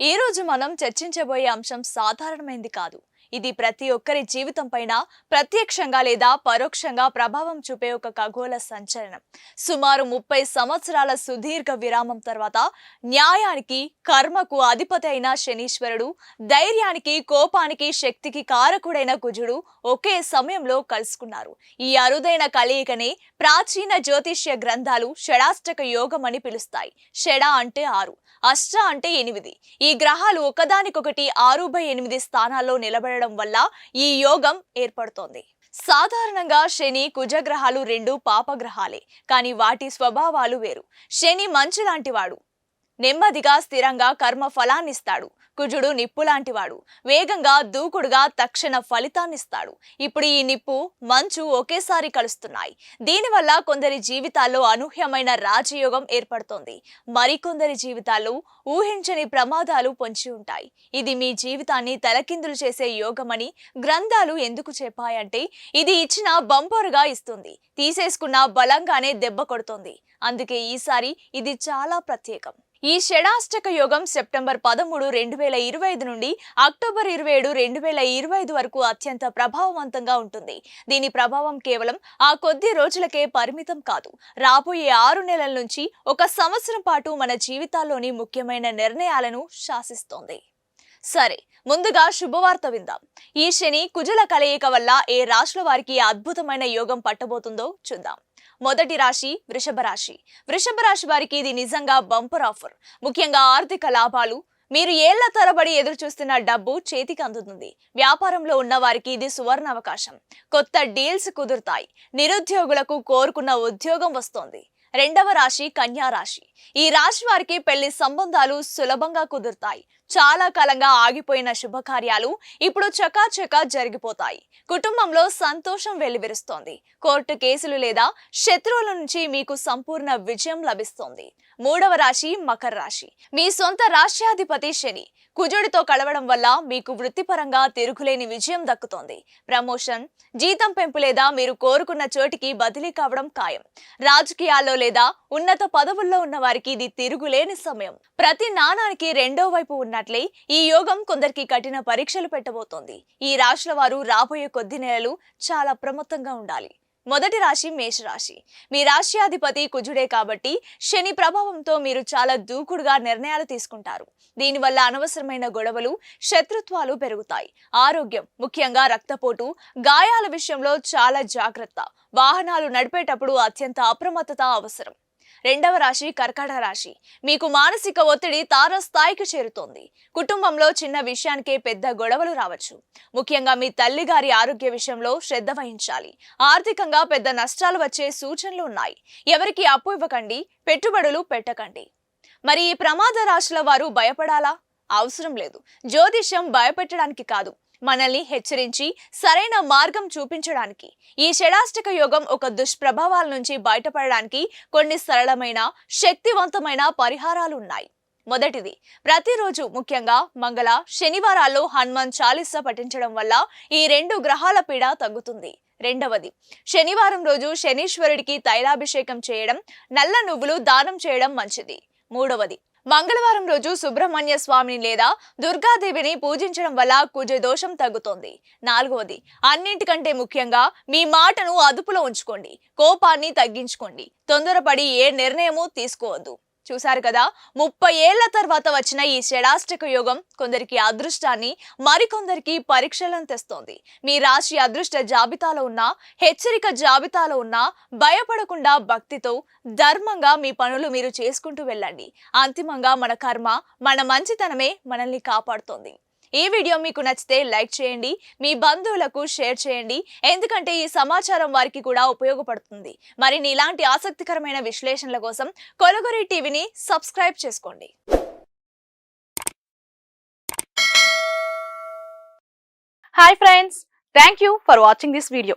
ఈ రోజు మనం చర్చించబోయే అంశం సాధారణమైంది కాదు. ఇది ప్రతి ఒక్కరి జీవితం పైన ప్రత్యక్షంగా లేదా పరోక్షంగా ప్రభావం చూపే ఒక ఖగోళ సంచలనం. సుమారు ముప్పై సంవత్సరాల సుదీర్ఘ విరామం తర్వాత న్యాయానికి కర్మకు అధిపతి అయిన శనీశ్వరుడు ధైర్యానికి కోపానికి శక్తికి కారకుడైన కుజుడు ఒకే సమయంలో కలుసుకున్నారు. ఈ అరుదైన కలయికనే ప్రాచీన జ్యోతిష్య గ్రంథాలు షడాష్టక యోగం అని పిలుస్తాయి. షడ అంటే ఆరు అష్ట అంటే ఎనిమిది. ఈ గ్రహాలు ఒకదానికొకటి ఆరు బై ఎనిమిది స్థానాల్లో నిలబడడం వల్ల ఈ యోగం ఏర్పడుతోంది. సాధారణంగా శని కుజగ్రహాలు రెండు పాపగ్రహాలే కానీ వాటి స్వభావాలు వేరు. శని మంచి లాంటివాడు నెమ్మదిగా స్థిరంగా కర్మ ఫలాన్నిస్తాడు కుజుడు నిప్పు లాంటివాడు వేగంగా దూకుడుగా తక్షణ ఫలితాన్నిస్తాడు. ఇప్పుడు ఈ నిప్పు మంచు ఒకేసారి కలుస్తున్నాయి. దీనివల్ల కొందరి జీవితాల్లో అనూహ్యమైన రాజయోగం ఏర్పడుతోంది. మరికొందరి జీవితాల్లో ఊహించని ప్రమాదాలు పొంచి ఉంటాయి. ఇది మీ జీవితాన్ని తలకిందులు చేసే యోగమని గ్రంథాలు ఎందుకు చెప్పాయంటే ఇది ఇచ్చిన బంపరుగా ఇస్తుంది. తీసేసుకున్న బలంగానే దెబ్బ కొడుతుంది. అందుకే ఈసారి ఇది చాలా ప్రత్యేకం. ఈ షడాష్టక యోగం సెప్టెంబర్ పదమూడు రెండు వేల ఇరవై ఐదు నుండి అక్టోబర్ ఇరవై ఏడు రెండు వేల ఇరవై ఐదు వరకు అత్యంత ప్రభావవంతంగా ఉంటుంది. దీని ప్రభావం కేవలం ఆ కొద్ది రోజులకే పరిమితం కాదు. రాబోయే ఆరు నెలల నుంచి ఒక సంవత్సరం పాటు మన జీవితాల్లోని ముఖ్యమైన నిర్ణయాలను శాసిస్తోంది. సరే ముందుగా శుభవార్త విందాం. ఈ శని కుజల కలయిక వల్ల ఏ రాశుల వారికి అద్భుతమైన యోగం పట్టబోతుందో చూద్దాం. మొదటి రాశి వృషభ రాశి. వృషభ రాశి వారికి ఇది నిజంగా బంపర్ ఆఫర్. ముఖ్యంగా ఆర్థిక లాభాలు మీరు ఏళ్ళ తరబడి ఎదురు చూస్తున్న డబ్బు చేతికి అందుతుంది. వ్యాపారంలో ఉన్న వారికి ఇది సువర్ణ అవకాశం కొత్త డీల్స్ కుదురుతాయి. నిరుద్యోగులకు కోరుకున్న ఉద్యోగం వస్తోంది. రెండవ రాశి కన్యా రాశి. ఈ రాశి వారికి పెళ్ళి సంబంధాలు సులభంగా కుదురుతాయి. చాలా కాలంగా ఆగిపోయిన శుభకార్యాలు ఇప్పుడు చకాచకా జరిగిపోతాయి. కుటుంబంలో సంతోషం వెల్లివిరుస్తోంది కోర్టు కేసులు లేదా శత్రువుల నుంచి మీకు సంపూర్ణ విజయం లభిస్తోంది. మూడవ రాశి మకర రాశి. మీ సొంత రాష్ట్రాధిపతి శని. కుజుడితో కలవడం వల్ల మీకు వృత్తిపరంగా తిరుగులేని విజయం దక్కుతోంది. ప్రమోషన్ జీతం పెంపు లేదా మీరు కోరుకున్న చోటికి బదిలీ కావడం ఖాయం. రాజకీయాల్లో లేదా ఉన్నత పదవుల్లో ఉన్న వారికి ఇది తిరుగులేని సమయం. ప్రతి నాణానికి రెండో వైపు ఉన్నట్లే ఈ యోగం కొందరికి కఠిన పరీక్షలు పెట్టబోతోంది. ఈ రాశుల వారు రాబోయే కొద్ది నెలలు చాలా ప్రమత్తంగా ఉండాలి. మొదటి రాశి మేషరాశి. మీ రాశ్యాధిపతి కుజుడే కాబట్టి శని ప్రభావంతో మీరు చాలా దూకుడుగా నిర్ణయాలు తీసుకుంటారు. దీనివల్ల అనవసరమైన గొడవలు శత్రుత్వాలు పెరుగుతాయి. ఆరోగ్యం ముఖ్యంగా రక్తపోటు గాయాల విషయంలో చాలా జాగ్రత్త. వాహనాలు నడిపేటప్పుడు అత్యంత అప్రమత్తత అవసరం. రెండవ రాశి కర్కాటక రాశి. మీకు మానసిక ఒత్తిడి తారస్థాయికి చేరుతోంది. కుటుంబంలో చిన్న విషయానికే పెద్ద గొడవలు రావచ్చు. ముఖ్యంగా మీ తల్లి గారి ఆరోగ్య విషయంలో శ్రద్ధ వహించాలి. ఆర్థికంగా పెద్ద నష్టాలు వచ్చే సూచనలు ఉన్నాయి. ఎవరికి అప్పు ఇవ్వకండి పెట్టుబడులు పెట్టకండి. మరి ఈ ప్రమాద రాశుల వారు భయపడాలా? అవసరం లేదు. జ్యోతిష్యం భయపెట్టడానికి కాదు. మనల్ని హెచ్చరించి సరైన మార్గం చూపించడానికి ఈ షడాష్టక యోగం ఒక దుష్ప్రభావాల నుంచి బయటపడడానికి కొన్ని సరళమైన శక్తివంతమైన పరిహారాలు ఉన్నాయి మొదటిది ప్రతిరోజు ముఖ్యంగా మంగళ శనివారాల్లో హనుమాన్ చాలీసా పఠించడం వల్ల ఈ రెండు గ్రహాల పీడ తగ్గుతుంది. రెండవది శనివారం రోజు శనీశ్వరుడికి తైలాభిషేకం చేయడం నల్ల నువ్వులు దానం చేయడం మంచిది. మూడవది మంగళవారం రోజు సుబ్రహ్మణ్య స్వామిని లేదా దుర్గాదేవిని పూజించడం వల్ల కుజ దోషం తగ్గుతోంది. నాలుగవది అన్నింటికంటే ముఖ్యంగా మీ మాటను అదుపులో ఉంచుకోండి. కోపాన్ని తగ్గించుకోండి. తొందరపడి ఏ నిర్ణయమూ తీసుకోవద్దు. చూశారు కదా? ముప్పై ఏళ్ళ తర్వాత వచ్చిన ఈ షడాష్టక యోగం కొందరికి అదృష్టాన్ని మరికొందరికి పరీక్షలను తెస్తోంది. మీ రాశి అదృష్ట జాబితాలో ఉన్న హెచ్చరిక జాబితాలో ఉన్న భయపడకుండా భక్తితో ధర్మంగా మీ పనులు మీరు చేసుకుంటూ వెళ్ళండి. అంతిమంగా మన కర్మ మన మంచితనమే మనల్ని కాపాడుతోంది. ఈ వీడియో మీకు నచ్చితే లైక్ చేయండి మీ బంధువులకు షేర్ చేయండి. ఎందుకంటే ఈ సమాచారం వారికి కూడా ఉపయోగపడుతుంది. మరిన్ని ఇలాంటి ఆసక్తికరమైన విశ్లేషణల కోసం కొలగొరి టీవీని సబ్స్క్రైబ్ చేసుకోండి. Hi friends thank you for watching this video